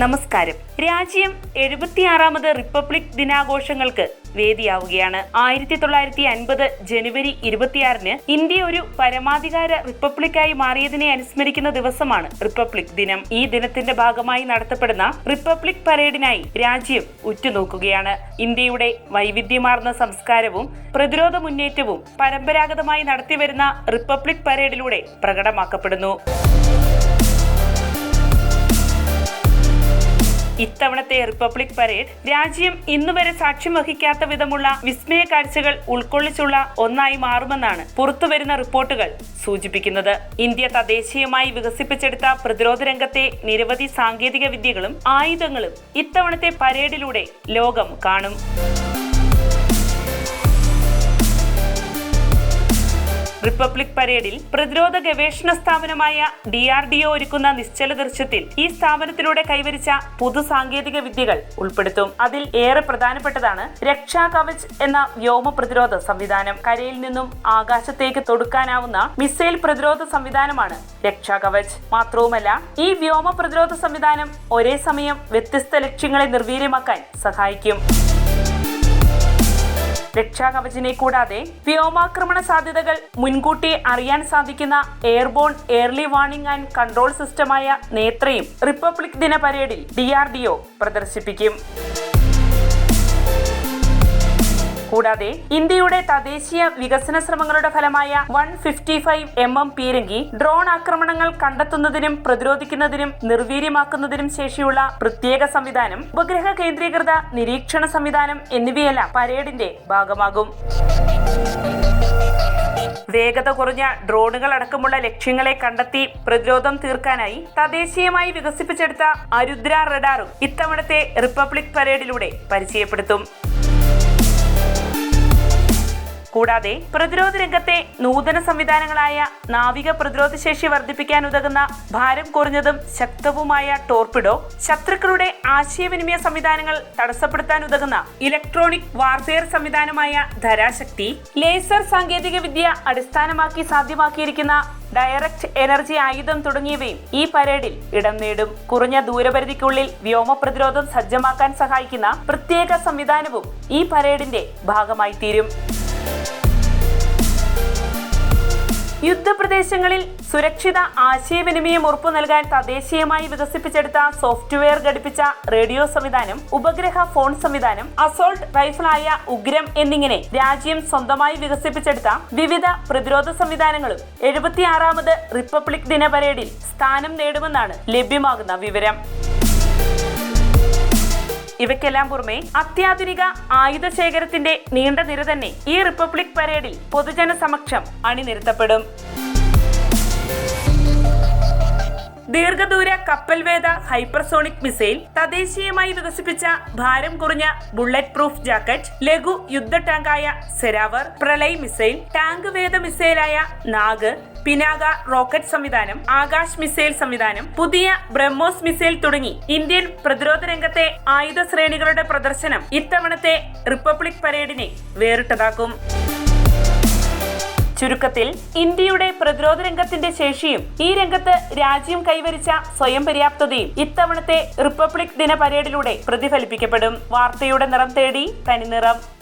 നമസ്കാരം. രാജ്യം എഴുപത്തിയാറാമത് റിപ്പബ്ലിക് ദിനാഘോഷങ്ങൾക്ക് വേദിയാവുകയാണ്. ആയിരത്തി തൊള്ളായിരത്തി അൻപത് ജനുവരി ഇരുപത്തിയാറിന് ഇന്ത്യ ഒരു പരമാധികാര റിപ്പബ്ലിക്കായി മാറിയതിനെ അനുസ്മരിക്കുന്ന ദിവസമാണ് റിപ്പബ്ലിക് ദിനം. ഈ ദിനത്തിന്റെ ഭാഗമായി നടത്തപ്പെടുന്ന റിപ്പബ്ലിക് പരേഡിനായി രാജ്യം ഉറ്റുനോക്കുകയാണ്. ഇന്ത്യയുടെ വൈവിധ്യമാർന്ന സംസ്കാരവും പ്രതിരോധ മുന്നേറ്റവും പരമ്പരാഗതമായി നടത്തിവരുന്ന റിപ്പബ്ലിക് പരേഡിലൂടെ പ്രകടമാക്കപ്പെടുന്നു. ഇത്തവണത്തെ റിപ്പബ്ലിക് പരേഡ് രാജ്യം ഇന്നുവരെ സാക്ഷ്യം വഹിക്കാത്ത വിധമുള്ള വിസ്മയ കാഴ്ചകൾ ഉൾക്കൊള്ളിച്ചുള്ള ഒന്നായി മാറുമെന്നാണ് പുറത്തുവരുന്ന റിപ്പോർട്ടുകൾ സൂചിപ്പിക്കുന്നത്. ഇന്ത്യ തദ്ദേശീയമായി വികസിപ്പിച്ചെടുത്ത പ്രതിരോധ രംഗത്തെ നിരവധി സാങ്കേതിക വിദ്യകളും ആയുധങ്ങളും ഇത്തവണത്തെ പരേഡിലൂടെ ലോകം കാണും. റിപ്പബ്ലിക് പരേഡിൽ പ്രതിരോധ ഗവേഷണ സ്ഥാപനമായ ഡി ആർ ഡി ഒ ഒരുക്കുന്ന നിശ്ചല ദൃശ്യത്തിൽ ഈ സ്ഥാപനത്തിലൂടെ കൈവരിച്ച പുതു സാങ്കേതിക വിദ്യകൾ ഉൾപ്പെടുത്തും. അതിൽ ഏറെ പ്രധാനപ്പെട്ടതാണ് രക്ഷാ കവച് എന്ന വ്യോമ പ്രതിരോധ സംവിധാനം. കരയിൽ നിന്നും ആകാശത്തേക്ക് തൊടുക്കാനാവുന്ന മിസൈൽ പ്രതിരോധ സംവിധാനമാണ് രക്ഷാ കവച്. മാത്രവുമല്ല ഈ വ്യോമ പ്രതിരോധ സംവിധാനം ഒരേ സമയം വ്യത്യസ്ത ലക്ഷ്യങ്ങളെ നിർവീര്യമാക്കാൻ സഹായിക്കും. രക്ഷാകവചിനെ കൂടാതെ വ്യോമാക്രമണ സാധ്യതകൾ മുൻകൂട്ടി അറിയാൻ സാധിക്കുന്ന airborne early warning and control സിസ്റ്റമായ നേത്രയും റിപ്പബ്ലിക് ദിന പരേഡിൽ ഡി പ്രദർശിപ്പിക്കും. കൂടാതെ ഇന്ത്യയുടെ തദ്ദേശീയ വികസന ശ്രമങ്ങളുടെ ഫലമായ one fifty five M M പീരങ്കി ഡ്രോൺ ആക്രമണങ്ങൾ കണ്ടെത്തുന്നതിനും പ്രതിരോധിക്കുന്നതിനും നിർവീര്യമാക്കുന്നതിനും ശേഷിയുള്ള പ്രത്യേക സംവിധാനം ഉപഗ്രഹ കേന്ദ്രീകൃത നിരീക്ഷണ സംവിധാനം എന്നിവയെല്ലാം പരേഡിന്റെ ഭാഗമാകും. വേഗത കുറഞ്ഞ ഡ്രോണുകൾ അടക്കമുള്ള ലക്ഷ്യങ്ങളെ കണ്ടെത്തി പ്രതിരോധം തീർക്കാനായി തദ്ദേശീയമായി വികസിപ്പിച്ചെടുത്ത അരുദ്ര റഡാറും ഇത്തവണത്തെ റിപ്പബ്ലിക് പരേഡിലൂടെ പരിചയപ്പെടുത്തും. കൂടാതെ പ്രതിരോധ രംഗത്തെ നൂതന സംവിധാനങ്ങളായ നാവിക പ്രതിരോധ ശേഷി വർദ്ധിപ്പിക്കാൻ ഉതകുന്ന ഭാരം കുറഞ്ഞതും ശക്തവുമായ ടോർപിഡോ ശത്രുക്കളുടെ ആശയവിനിമയ സംവിധാനങ്ങൾ തടസ്സപ്പെടുത്താൻ ഉതകുന്ന ഇലക്ട്രോണിക് വാർഫെയർ സംവിധാനമായ ധരാശക്തി ലേസർ സാങ്കേതിക വിദ്യ അടിസ്ഥാനമാക്കി സാധ്യമാക്കിയിരിക്കുന്ന ഡയറക്റ്റ് എനർജി ആയുധം തുടങ്ങിയവയും ഈ പരേഡിൽ ഇടം നേടും. കുറഞ്ഞ ദൂരപരിധിക്കുള്ളിൽ വ്യോമ പ്രതിരോധം സജ്ജമാക്കാൻ സഹായിക്കുന്ന പ്രത്യേക സംവിധാനവും ഈ പരേഡിന്റെ ഭാഗമായി തീരും യുദ്ധപ്രദേശങ്ങളിൽ സുരക്ഷിത ആശയവിനിമയം ഉറപ്പു നൽകാൻ തദ്ദേശീയമായി വികസിപ്പിച്ചെടുത്ത സോഫ്റ്റ്വെയർ ഘടിപ്പിച്ച റേഡിയോ സംവിധാനം ഉപഗ്രഹ ഫോൺ സംവിധാനം അസോൾട്ട് റൈഫിളായ ഉഗ്രം എന്നിങ്ങനെ രാജ്യം സ്വന്തമായി വികസിപ്പിച്ചെടുത്ത വിവിധ പ്രതിരോധ സംവിധാനങ്ങളും എഴുപത്തിയാറാമത് റിപ്പബ്ലിക് ദിന പരേഡിൽ സ്ഥാനം നേടുമെന്നാണ് ലഭ്യമാകുന്ന വിവരം. ഇവയ്ക്കെല്ലാം പുറമെ അത്യാധുനിക ആയുധ ശേഖരത്തിന്റെ നീണ്ട നിര തന്നെ ഈ റിപ്പബ്ലിക് പരേഡിൽ പൊതുജന സമക്ഷം അണിനിരത്തപ്പെടും. ദീർഘദൂര കപ്പൽവേദ ഹൈപ്പർസോണിക് മിസൈൽ തദ്ദേശീയമായി വികസിപ്പിച്ച ഭാരം കുറഞ്ഞ ബുള്ളറ്റ് പ്രൂഫ് ജാക്കറ്റ് ലഘു യുദ്ധ ടാങ്കായ സെരാവർ പ്രളയ് മിസൈൽ ടാങ്ക് വേദ മിസൈലായ നാഗ് പിനാക റോക്കറ്റ് സംവിധാനം ആകാശ് മിസൈൽ സംവിധാനം പുതിയ ബ്രഹ്മോസ് മിസൈൽ തുടങ്ങി. ഇന്ത്യൻ പ്രതിരോധ രംഗത്തെ ആയുധ ശ്രേണികളുടെ പ്രദർശനം ഇത്തവണത്തെ റിപ്പബ്ലിക് പരേഡിനെ വേറിട്ടതാക്കും. ചുരുക്കത്തിൽ ഇന്ത്യയുടെ പ്രതിരോധ രംഗത്തിന്റെ ശേഷിയും ഈ രംഗത്ത് രാജ്യം കൈവരിച്ച സ്വയം പര്യാപ്തതയും ഇത്തവണത്തെ റിപ്പബ്ലിക് ദിന പരേഡിലൂടെ പ്രതിഫലിപ്പിക്കപ്പെടും. വാർത്തയുടെ നിറം തേടി തനിനിറം.